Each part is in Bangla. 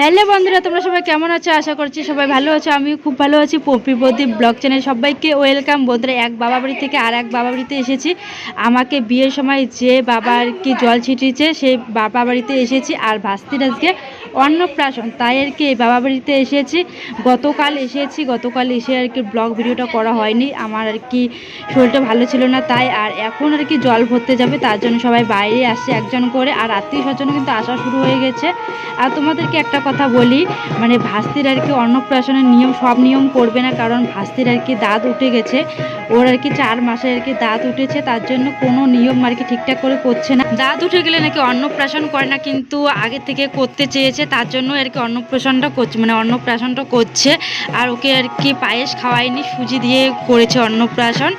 হ্যালো বন্ধুরা, তোমরা সবাই কেমন আছো? আশা করছি সবাই ভালো আছো। আমিও খুব ভালো আছি। প্রদীপ ব্লগ চ্যানেল সবাইকে ওয়েলকাম। বন্ধুরা, এক বাবা বাড়ি থেকে আর এক বাবা বাড়িতে এসেছি। আমাকে বিয়ের সময় যে বাবা আর কি জল ছিটিয়েছে, সেই বাবা বাড়িতে এসেছি। আর ভাস্তির আজকে অন্নপ্রাশন, তাই আর কি এই বাবা বাড়িতে এসেছি। গতকাল এসেছি, গতকাল এসে আর কি ব্লগ ভিডিওটা করা হয়নি। আমার আর কি শরীরটা ভালো ছিল না, তাই আর এখন আর কি জল ভরতে যাবে। তার জন্য সবাই বাইরে আসছে একজন করে। আর আত্মীয় স্বজন কিন্তু আসা শুরু হয়ে গেছে। আর তোমাদেরকে একটা কথা বলি মানে ভাস্তির আর কি অন্নপ্রাশনের নিয়ম, সব নিয়ম করবে না, কারণ ভাস্তির আর কি দাঁত উঠে গেছে। ওর আর কি চার মাসে আর কি দাঁত উঠেছে, তার জন্য কোনো নিয়ম আর কি ঠিকঠাক করে করছে না। দাঁত উঠে গেলে নাকি অন্নপ্রাশন করে না, কিন্তু আগে থেকে করতে চেয়েছে, তার জন্য আর কি অন্নপ্রাশনটা করছে মানে অন্নপ্রাশনটা করছে। আর ওকে আর কি পায়েস খাওয়ায়নি, সুজি দিয়ে করেছে অন্নপ্রাশন।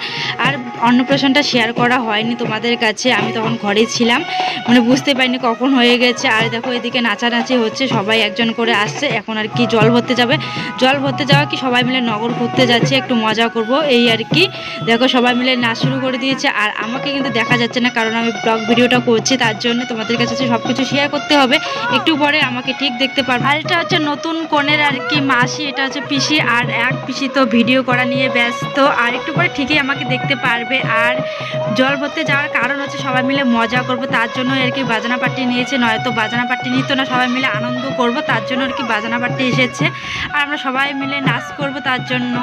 আর অন্নপ্রাশনটা শেয়ার করা হয়নি তোমাদের কাছে, আমি তখন ঘরে ছিলাম মানে বুঝতে পারিনি কখন হয়ে গেছে। আর দেখো এদিকে নাচানাচি হচ্ছে, সবাই একজন করে আসছে। এখন আর কি জল ভরতে যাবে। জল ভরতে যাওয়া কি সবাই মিলে নগর ঘুরতে যাচ্ছে, একটু মজা করব, এই আর কি। দেখো, সবাই মিলে নাচ শুরু করে দিয়েছে। আর আমাকে কিন্তু দেখা যাচ্ছে না, কারণ আমি ব্লগ ভিডিওটা করছি, তার জন্য তোমাদের কাছে সব কিছু শেয়ার করতে হবে। একটু পরে আমাকে ঠিক দেখতে পারবে। আর এটা হচ্ছে নতুন কনের আর কি মাসি, এটা হচ্ছে পিসি আর এক পিসি তো ভিডিও করা নিয়ে ব্যস্ত। আর একটু পরে ঠিকই আমাকে দেখতে পারবে। আর জল ভরতে যাওয়ার কারণ হচ্ছে সবাই মিলে মজা করব, তার জন্য আর কি বাজনা পার্টি নিয়েছে, নয়তো বাজনা পার্টি নিত না, সবাই মিলে আনন্দ করব। তার জন্য আর কি বাজানা পার্টি এসেছে। আর আমরা সবাই মিলে নাচ করব তার জন্য।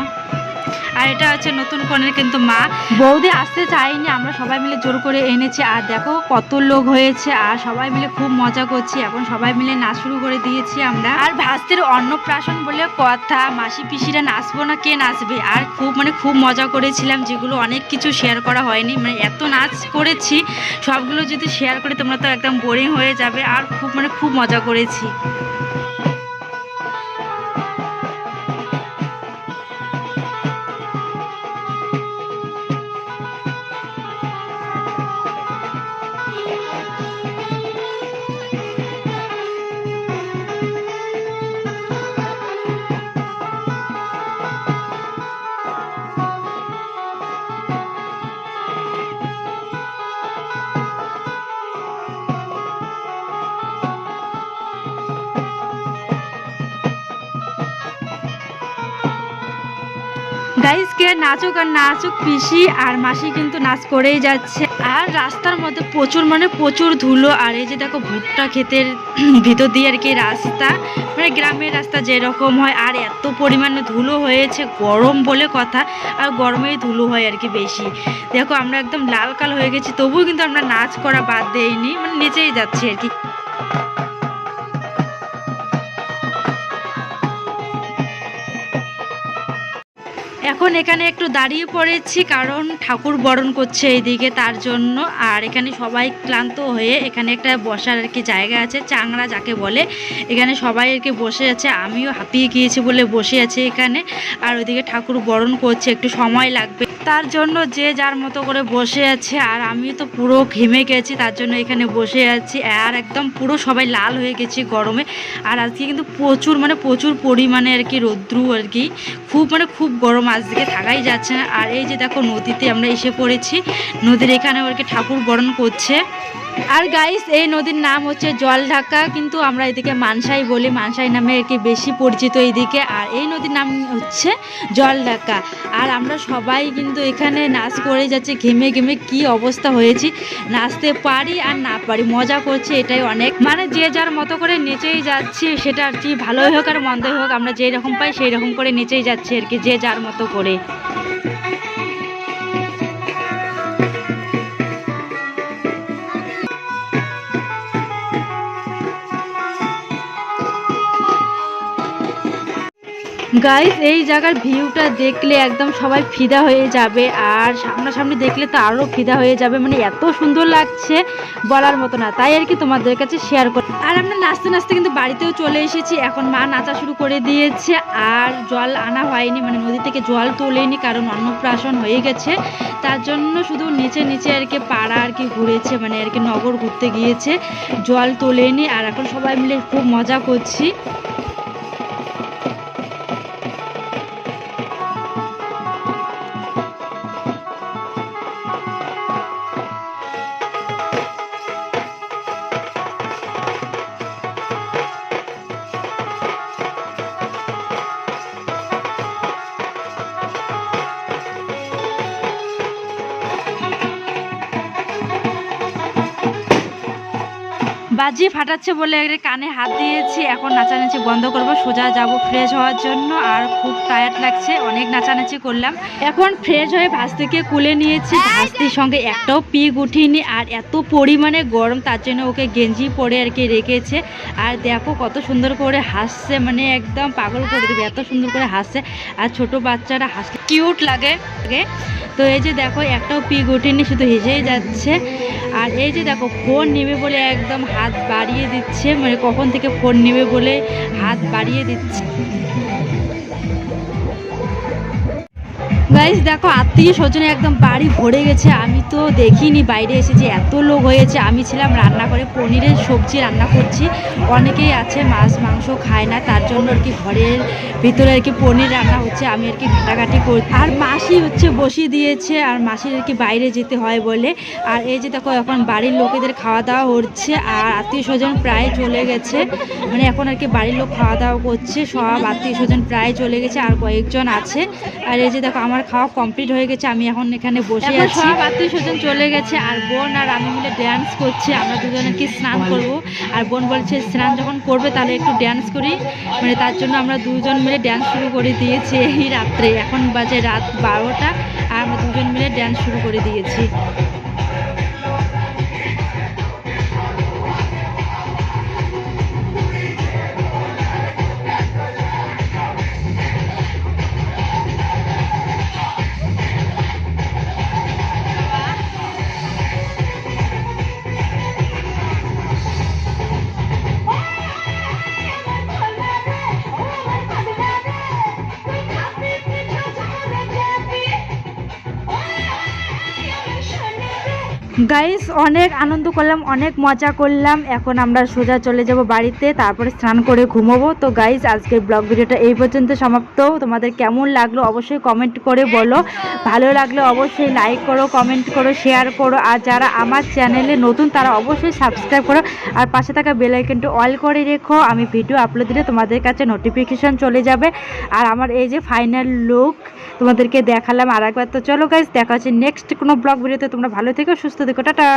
আর এটা হচ্ছে নতুন কনের কিন্তু মা। বৌদি আসতে চাইনি আমরা সবাই মিলে জোর করে এনেছি। আর দেখো কত লোক হয়েছে, আর সবাই মিলে খুব মজা করছি। এখন সবাই মিলে নাচ শুরু করে দিয়েছি আমরা। আর ভাস্তের অন্নপ্রাশন বলে কথা, মাসি পিসিরা নাচবো না কে নাচবে? আর খুব মানে খুব মজা করেছিলাম, যেগুলো অনেক কিছু শেয়ার করা হয়নি। মানে এত নাচ করেছি, সবগুলো যদি শেয়ার করে তোমরা তো একদম বোরিং হয়ে যাবে। আর খুব মানে খুব মজা করেছি। গাইজ কে নাচুক আর নাচুক, পিসি আর মাসি কিন্তু নাচ করেই যাচ্ছে। আর রাস্তার মধ্যে প্রচুর মানে প্রচুর ধুলো, আর এই যে দেখো ভুট্টা ক্ষেতের ভিতর দিয়ে আর কি রাস্তা। মানে গ্রামের রাস্তা যেরকম হয়, আর এত পরিমাণে ধুলো হয়েছে, গরম বলে কথা, আর গরমেই ধুলো হয় আর কি বেশি। দেখো আমরা একদম লাল কাল হয়ে গেছি, তবুও কিন্তু আমরা নাচ করা বাদ দেইনি মানে নেচেই যাচ্ছি আর কি। এখন এখানে একটু দাঁড়িয়ে পড়েছি কারণ ঠাকুর বরণ করছে এইদিকে তার জন্য। আর এখানে সবাই ক্লান্ত হয়ে এখানে একটা বসার আর কি জায়গা আছে, চাংড়া যাকে বলে। এখানে সবাই আর কি বসে আছে, আমিও হাঁপিয়ে গিয়েছি বলে বসে আছে এখানে। আর ওইদিকে ঠাকুর বরণ করছে, একটু সময় লাগবে। তার জন্য যে যার মতো করে বসে আছে, আর আমি তো পুরো ঘেমে গেছি, তার জন্য এখানে বসে আছি। আর একদম পুরো সবাই লাল হয়ে গেছি গরমে। আর আজকে কিন্তু প্রচুর মানে প্রচুর পরিমাণে আর কি রৌদ্রু আর কি। খুব মানে খুব গরম আজকে থাকাই যাচ্ছে না। আর এই যে দেখো নদীতে আমরা এসে পড়েছি, নদীর এখানে ওরকে ঠাকুর বরণ করছে। আর গাইস এই নদীর নাম হচ্ছে জল ঢাকা কিন্তু আমরা এদিকে মানসাই বলি। মানসাই নামে আর কি বেশি পরিচিত এইদিকে। আর এই নদীর নাম হচ্ছে জল ঢাকা আর আমরা সবাই কিন্তু এখানে নাচ করে যাচ্ছে, ঘেমে ঘেমে কি অবস্থা হয়েছি। নাচতে পারি আর না পারি, মজা করছি, এটাই অনেক। মানে যে যার মতো করে নেচেই যাচ্ছি, সেটা আর কি ভালোই হোক আর মন্দই হোক, আমরা যেই রকম পাই সেই রকম করে নেচেই যাচ্ছি আর কি, যে যার মতো করে। গাইস এই জায়গার ভিউটা দেখলে একদম সবাই ফিদা হয়ে যাবে আর সামনাসামনি দেখলে তো আরও ফিদা হয়ে যাবে। মানে এত সুন্দর লাগছে বলার মতো না। তাই আর কি তোমাদের কাছে শেয়ার করি আর আমরা নাচতে নাচতে কিন্তু বাড়িতেও চলে এসেছি। এখন মা নাচা শুরু করে দিয়েছে আর জল আনা হয়নি। মানে নদী থেকে জল তোলেনি কারণ অন্নপ্রাশন হয়ে গেছে। তার জন্য শুধু নিচে নিচে আর কি পাড়া আর কি ঘুরেছে। মানে আর কি নগর ঘুরতে গিয়েছে। জল তোলেনি আর এখন সবাই মিলে খুব মজা করছি। বাজি ফাটাচ্ছে বলে কানে হাত দিয়েছি। এখন নাচানাচি বন্ধ করব। সোজা যাব ফ্রেশ হওয়ার জন্য। আর খুব টায়ার্ড লাগছে। অনেক নাচানাচি করলাম। এখন ফ্রেশ হয়ে ভাস থেকে কুলে নিয়েছি। ভাস্তির সঙ্গে একটাও পিক উঠিনি। আর এত পরিমাণে গরম তার জন্য ওকে গেঞ্জি পরে আর কি রেখেছে। আর দেখো কত সুন্দর করে হাসছে। মানে একদম পাগল করে দেবে। এত সুন্দর করে হাসছে। আর ছোট বাচ্চারা হাসলে কিউট লাগে। লাগে। তো এই যে দেখো একটাও পিক উঠেনি। শুধু হেসেই যাচ্ছে। আর এই যে দেখো ফোন নেবে বলে একদম হাত বাড়িয়ে দিচ্ছে মানে কখন থেকে ফোন নেবে বলে হাত বাড়িয়ে দিচ্ছে। গাইস দেখো, আত্মীয় স্বজনে একদম বাড়ি ভরে গেছে। আমি তো দেখিনি, বাইরে এসে যে এত লোক হয়েছে। আমি ছিলাম রান্না করে, পনিরের সবজি রান্না করছি। অনেকেই আছে, মাছ, মাংস খায় না, তার জন্য আর কি ঘরের ভিতরে আর কি পনির রান্না হচ্ছে। আমি আর কি ঘাটাঘাটি করি আর মাসি হচ্ছে বসিয়ে দিয়েছে, আর মাসির আর কি বাইরে যেতে হয় বলে। আর এই যে দেখো, এখন বাড়ির লোকেদের খাওয়া দাওয়া হচ্ছে, আর আত্মীয় স্বজন প্রায় চলে গেছে। মানে এখন আর কি বাড়ির লোক খাওয়া দাওয়া করছে, সব আত্মীয় স্বজন প্রায় চলে গেছে, আর কয়েকজন আছে। আর এই যে দেখো, আমার খাওয়া কমপ্লিট হয়ে গেছে আমি এখন এখানে বসে আছি। সব আত্মীয় স্বজন চলে গেছে আর বোন আর আমি মিলে ড্যান্স করছি আমরা দুজনে কি স্নান করব? আর বোন বলছে স্নান যখন করবে তাহলে একটু ড্যান্স করি। মানে তার জন্য আমরা দুজন মিলে ড্যান্স শুরু করে দিয়েছি এই রাত্রে। এখন বাজে রাত বারোটা আর আমরা দুজন মিলে ড্যান্স শুরু করে দিয়েছি। গাইস অনেক আনন্দ করলাম, অনেক মজা করলাম। এখন আমরা সোজা চলে যাব বাড়িতে, তারপরে স্নান করে ঘুমোবো। তো গাইস আজকের ব্লগ ভিডিওটা এই পর্যন্ত সমাপ্ত। তোমাদের কেমন লাগল অবশ্যই কমেন্ট করে বলো। ভালো লাগলে অবশ্যই লাইক করো কমেন্ট করো শেয়ার করো। আর যারা আমার চ্যানেলে নতুন, তারা অবশ্যই সাবস্ক্রাইব করো। আর পাশে থাকা বেল আইকনটি অল করে রেখো। আমি ভিডিও আপলোড দিলে তোমাদের কাছে নোটিফিকেশন চলে যাবে। আর আমার এই যে ফাইনাল লুক তোমাদেরকে দেখালাম আর একবার তো চলো গাইস দেখা হচ্ছে নেক্সট কোনো ব্লগ ভিডিওতে। তোমরা ভালো থেকো, সুস্থ থেকো টাটা।